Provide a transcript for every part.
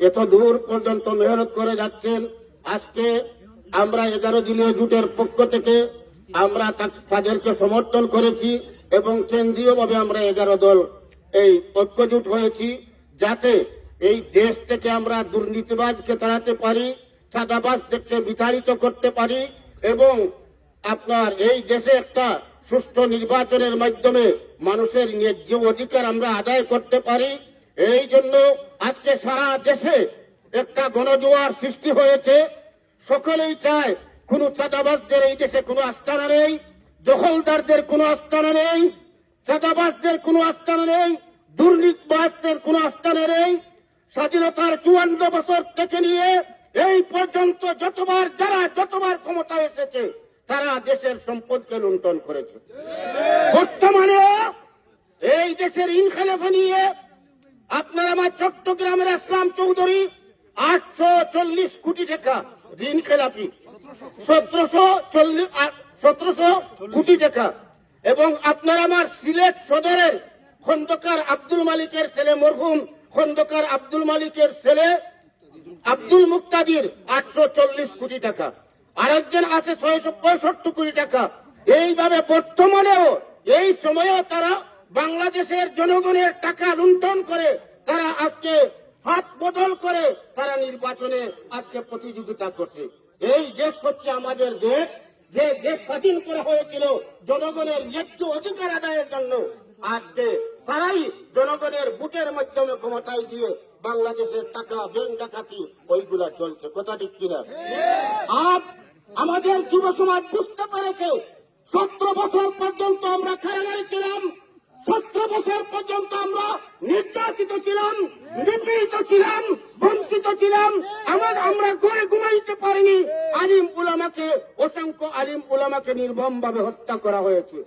এত দূর পর্যন্ত মেহনত করে যাচ্ছেন। আজকে আমরা এগারো দলীয় জুটের পক্ষ থেকে আমরা তাদেরকে সমর্থন করেছি এবং কেন্দ্রীয়ভাবে আমরা এগারো দল এই ঐক্যজোট হয়েছি যাতে এই দেশ থেকে আমরা দুর্নীতিবাজকে তাড়াতে পারি চাঁদাবাজদেরকে বিতাড়িত করতে পারি এবং আপনার এই দেশে একটা সুষ্ঠু নির্বাচনের মাধ্যমে মানুষের ন্যায্য অধিকার আমরা আদায় করতে পারি। এই জন্য আজকে সারা দেশে একটা গণজোয়ার সৃষ্টি হয়েছে। সকলেই চায় কোন চাঁদাবাজদের এই দেশে কোনো আস্থানা নেই, দখলদারদের কোনো আস্থানা নেই, চাঁদাবাজদের কোনো আস্থানা নেই, দুর্নীতিবাজদের কোনো আস্থানা নেই। স্বাধীনতার চুয়ান্ন বছর থেকে নিয়ে এই পর্যন্ত যতবার যারা যতবার ক্ষমতায় এসেছে, তারা দেশের সম্পদকে লুণ্ঠন করেছে। বর্তমানে এই দেশের ইনখালাফা নিয়ে আপনার আমার চট্টগ্রামের আসলাম চৌধুরী, আটশো চল্লিশ কোটি টাকা ঋণ খেলাপি। সতেরোশো চল্লিশ সতেরোশো কোটি টাকা। এবং আপনার আমার সিলেট সদরের খন্দকার আব্দুল মালিকের ছেলে মরহুম, খন্দকার আব্দুল মালিকের ছেলে আব্দুল মুক্তাদির, আটশো চল্লিশ কোটি টাকা। আরেকজন আছে ছয়শো পঁয়ষট্টি কোটি টাকা। এইভাবে বর্তমানেও এই সময়েও তারা বাংলাদেশের জনগণের টাকা লুণ্ঠন করে তারা আজকে হাত বদল করে তারা নির্বাচনে আজকে প্রতিযোগিতা করছে। এই দেশ হচ্ছে আমাদের দেশ, যে দেশ স্বাধীন করা হয়েছিল জনগণের ন্যায্য অধিকার আদায়ের জন্য, আজকে তারাই জনগণের ভোটের মাধ্যমে ক্ষমতায় দিয়ে বাংলাদেশের টাকা, ব্যাংক ডাকাতি, ওইগুলা চলছে। কথা ঠিক কিনা? আজ আমাদের যুব সমাজ বুঝতে পেরেছে, সতেরো বছর পর্যন্ত আমরা কারাগারে ছিলাম সতেরো বছর পর্যন্ত আমরা নির্যাতিত ছিলাম, নিপীড়িত ছিলাম, বঞ্চিত ছিলাম। আমার, আমরা ঘরে ঘুমাইতে পারিনি। আলিম উলামাকে, অসংখ্য আলিম উলামাকে নির্মম ভাবে হত্যা করা হয়েছে।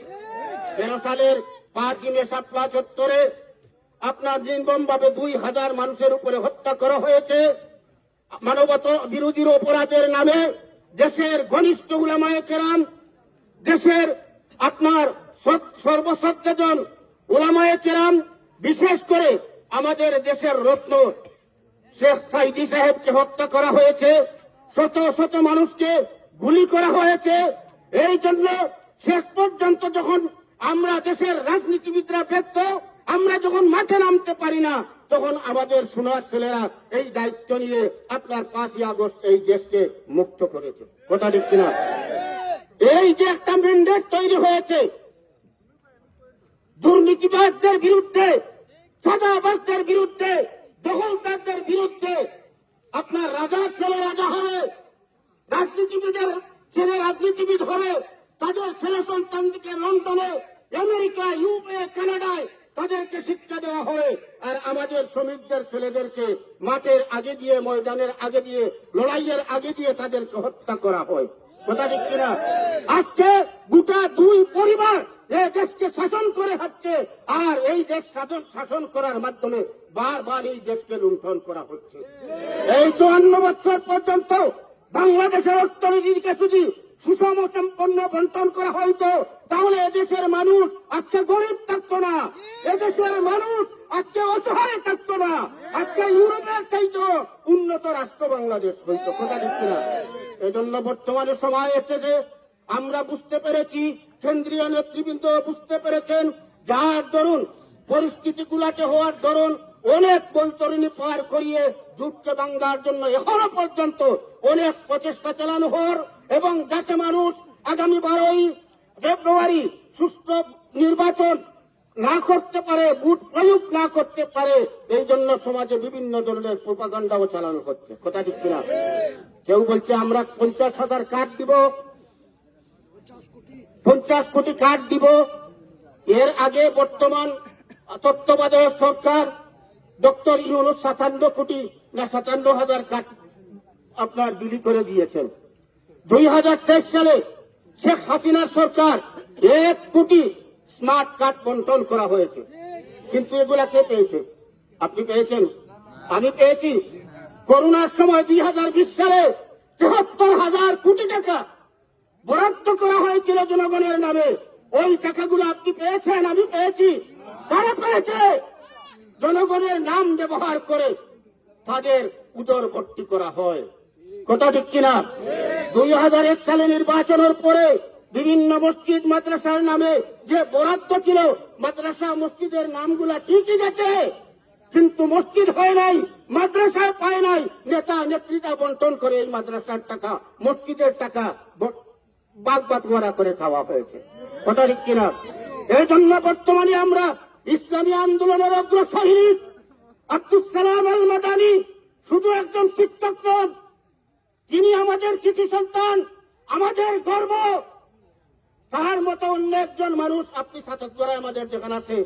তেরো সালের পাঁচই মে সাপলা চত্বরে আপনার নির্মম ভাবে দুই হাজার মানুষের উপরে হত্যা করা হয়েছে। মানবতা বিরোধীর অপরাধের নামে দেশের ঘনিষ্ঠ উলামায় কেরাম, দেশের আপনার সর্বসত্তেজন ওলামায়ে কেরাম, বিশেষ করে আমাদের দেশের রত্ন শেখ সাইদি সাহেবকে হত্যা করা হয়েছে, শত শত মানুষকে গুলি করা হয়েছে। এই জন্য শেষ পর্যন্ত যখন আমরা দেশের রাজনীতিবিদরা ব্যর্থ, আমরা যখন মাঠে নামতে পারি না, তখন আমাদের সোনার ছেলেরা এই দায়িত্ব নিয়ে আপনার পাঁচই আগস্ট এই দেশকে মুক্ত করেছে। কথা ঠিক কিনা? এই যে একটা ম্যান্ডেট তৈরি হয়েছে দুর্নীতিবাজদের বিরুদ্ধে, চাঁদাবাজদের বিরুদ্ধে, দখলদারদের বিরুদ্ধে আপনার রাজার ছেলে রাজা হবে, রাজনীতিবিদের ছেলে রাজনীতিবিদ হবে, তাদের ছেলে সন্তানকে লন্ডনে, আমেরিকা ইউকে কানাডায় তাদেরকে শিক্ষা দেওয়া হয় আর আমাদের শ্রমিকদের ছেলেদেরকে মাঠের আগে দিয়ে, ময়দানের আগে দিয়ে, লড়াইয়ের আগে দিয়ে তাদেরকে হত্যা করা হয়। কথা ঠিক কিনা? আজকে গোটা দুই পরিবার এই দেশকে শাসন করে হচ্ছে, আর এই দেশ শাসন শাসন করার মাধ্যমে বারবার এই দেশকে লুণ্ঠন করা হচ্ছে। এই চুয়ান্ন বছর পর্যন্ত বাংলাদেশের অর্থনীতিকে যদি সুষম সম্পন্ন বন্টন করা হইতো, তাহলে এদেশের মানুষ আজকে গরিব থাকতো না। এদেশের মানুষ আজকে অসহায় থাকতো না। আজকে ইউরোপের চাইতো উন্নত রাষ্ট্র বাংলাদেশ হইতো। কথা দিচ্ছে না। এজন্য বর্তমানে সময় এসেছে আমরা বুঝতে পেরেছি কেন্দ্রীয় নেতৃবৃন্দ বুঝতে পেরেছেন, যার দরুন পরিস্থিতি গুলাতে হওয়ার দরুন অনেক বৈতরণী পার করিয়ে যুগকে বাঙ্গার জন্য এখনও পর্যন্ত অনেক প্রচেষ্টা চালানো হর এবং যাতে মানুষ আগামী বারোই ফেব্রুয়ারি সুষ্ঠু নির্বাচন না করতে পারে, ভোট প্রয়োগ না করতে পারে, এই জন্য সমাজে বিভিন্ন ধরনের প্রোপাগান্ডাও চালানো হচ্ছে। কথা ঠিক কিনা? কেউ বলছে, আমরা পঞ্চাশ হাজার কার্ড দিব পঞ্চাশ কোটি কার্ড দিব। এর আগে বর্তমান তত্ত্বাবধায়ক সরকার ডক্টর ইউনুস সাতান্ন কোটি না সাতান্ন হাজার কার্ড আপনার বিলি করে দিয়েছেন। দুই হাজার তেইশ সালে শেখ হাসিনার সরকার এক কোটি স্মার্ট কার্ড বন্টন করা হয়েছে। কিন্তু এগুলা কে পেয়েছে? আপনি পেয়েছেন? আমি পেয়েছি। করোনার সময় দুই হাজার বিশ সালে তেহাত্তর হাজার কোটি টাকা বরাদ্দ করা হয়েছিল জনগণের নামে। ওই টাকাগুলো আপনি পেয়েছেন, আমি পেয়েছি। তারা পেয়েছে। জনগণের নাম ব্যবহার করে তাদের উদর ভর্তি করা হয়। কথা ঠিক কিনা? দুই হাজার এক সালে নির্বাচনের পরে বিভিন্ন মসজিদ মাদ্রাসার নামে যে বরাদ্দ ছিল, মাদ্রাসা মসজিদের নামগুলা ঠিকই গেছে। কিন্তু মসজিদ হয় নাই মাদ্রাসায় পায় নাই। নেতা নেত্রীরা বন্টন করে এই মাদ্রাসার টাকা, মসজিদের টাকা ব- বাগ বাটোয়ারা করে খাওয়া হয়েছে। কথা ঠিক কিনা? এই জন্য বর্তমানে আমরা ইসলামী আন্দোলনের অগ্রসরী। আব্দুল সালাম আল মাদানি শুধু একজন শিক্ষক নন, তিনি আমাদের কৃতি সন্তান, আমাদের গর্ব। তাহার মতো অন্য একজন মানুষ আপনি সাতক আমাদের যেখানে আছে।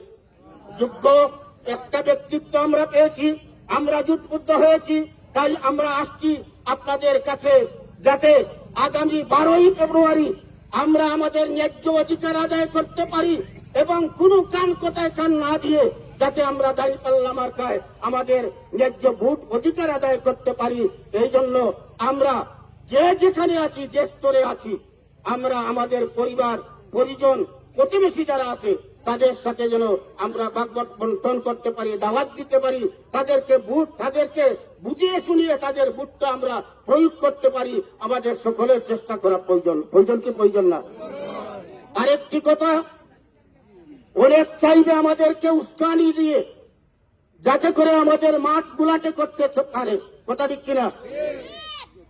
যোগ্য একটা ব্যক্তিত্ব আমরা পেয়েছি, আমরা জুটবুদ্ধ হয়েছি, তাই আমরা আসছি আপনাদের কাছে যাতে আগামী বারোই ফেব্রুয়ারি আমরা আমাদের ন্যায্য অধিকার আদায় করতে পারি এবং কোনো কান কোথায় কান না দিয়ে যাতে আমরা দাঁড়িপাল্লা মার্কায় আমাদের ন্যায্য ভোট অধিকার আদায় করতে পারি। এই জন্য আমরা যে যেখানে আছি, যে স্তরে আছি, আমরা আমাদের পরিবার, পরিজন, প্রতিবেশী যারা আছে, তাদের সাথে যেন আমরা বাগবট বন্টন করতে পারি, দাওয়াত দিতে পারি, তাদেরকে ভোট, তাদেরকে বুঝিয়ে শুনিয়ে তাদের বুটটা আমরা প্রয়োগ করতে পারি, আমাদের সকলের চেষ্টা করা প্রয়োজন। প্রয়োজন কি প্রয়োজন না? আরেকটি কথা, অনেক চাইবে আমাদেরকে উস্কানি দিয়ে, যাতে করে আমাদের মাঠ গুলাটে করতে পারে। কথা ঠিক কিনা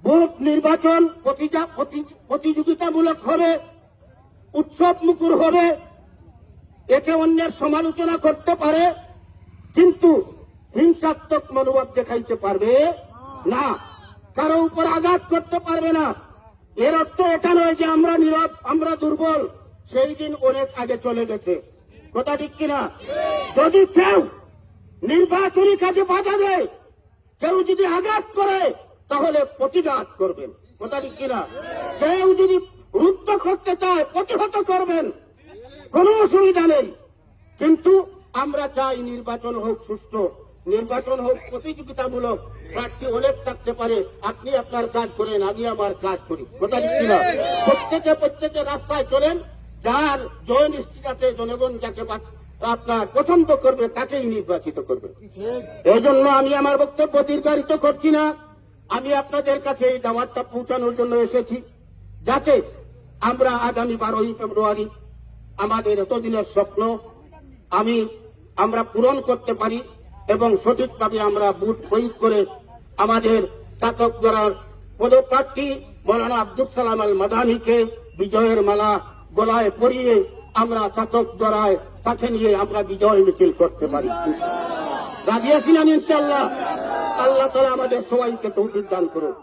ভোট নির্বাচন প্রতি- প্রতিযোগিতামূলক হবে, উৎসব মুখর হবে, একে অন্যের সমালোচনা করতে পারে, কিন্তু হিংসাত্মক মনোভাব দেখাইতে পারবে না। কারও উপর আঘাত করতে পারবে না। এর অর্থ এটা নয় যে আমরা নীরব, আমরা দুর্বল। সেই দিন অনেক আগে চলে গেছে। কথা ঠিক কিনা? যদি কেউ নির্বাচনী কাজে বাধা দেয়, কেউ যদি আঘাত করে, তাহলে প্রতিঘাত করবেন। কথা ঠিক কিনা? কেউ যদি রুদ্ধ করতে চায়, প্রতিহত করবেন। কোনো অসুবিধা নেই। কিন্তু আমরা চাই নির্বাচন হোক সুষ্ঠু। নির্বাচন হোক, প্রতিযোগিতামূলক প্রার্থী অনেক থাকতে পারে। আপনি আপনার কাজ করেন, আমি আমার কাজ করি। কথা ঠিক কিনা প্রত্যেকে প্রত্যেকে রাস্তায় চলেন, যার জয় নিশ্চিত আছে জনগণ যাকে আপনার পছন্দ করবে, তাকেই নির্বাচিত করবে। এই জন্য আমি আমার বক্তব্য দীর্ঘায়িত করছি না। আমি আপনাদের কাছে এই দাওয়াতটা পৌঁছানোর জন্য এসেছি, যাতে আমরা আগামী বারোই ফেব্রুয়ারি আমাদের এতদিনের স্বপ্ন, আমি, আমরা পূরণ করতে পারি। এবং সঠিকভাবে আমরা বুট প্রয়োগ করে আমাদের চাতক দ্বারার পদপ্রার্থী মৌলানা আব্দুল সালাম আল মাদানিকে বিজয়ের মালা গলায় পরিয়ে আমরা চাতক দ্বারায় তাকে নিয়ে আমরা বিজয় মিছিল করতে পারি। রাজি আছি ইনশাল্লাহ আল্লাহ তালা আমাদের সবাইকে তৌফিক দান করুন